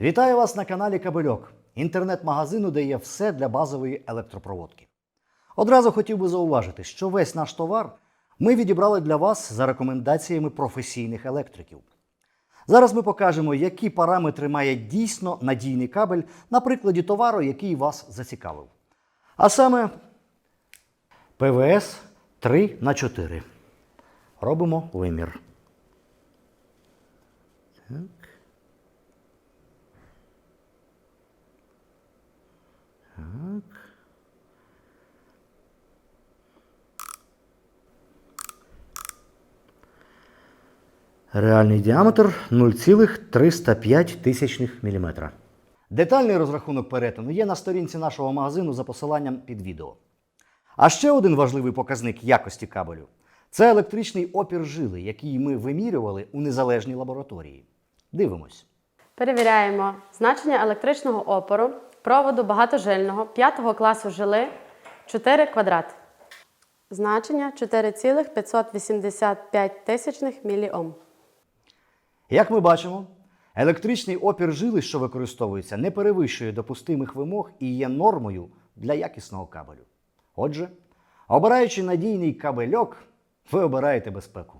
Вітаю вас на каналі Кабельок, інтернет-магазину, де є все для базової електропроводки. Одразу хотів би зауважити, що весь наш товар ми відібрали для вас за рекомендаціями професійних електриків. Зараз ми покажемо, які параметри має дійсно надійний кабель на прикладі товару, який вас зацікавив. А саме ПВС 3 на 4 Робимо вимір. Реальний діаметр 0,305 тисячних мм. Детальний розрахунок перетину є на сторінці нашого магазину за посиланням під відео. А ще один важливий показник якості кабелю це електричний опір жили, який ми вимірювали у незалежній лабораторії. Дивимось. Перевіряємо значення електричного опору проводу багатожильного 5 класу жили 4 квадрат. Значення 4,585 тисячних міліом. Як ми бачимо, електричний опір жили, що використовується, не перевищує допустимих вимог і є нормою для якісного кабелю. Отже, обираючи надійний кабельок, ви обираєте безпеку.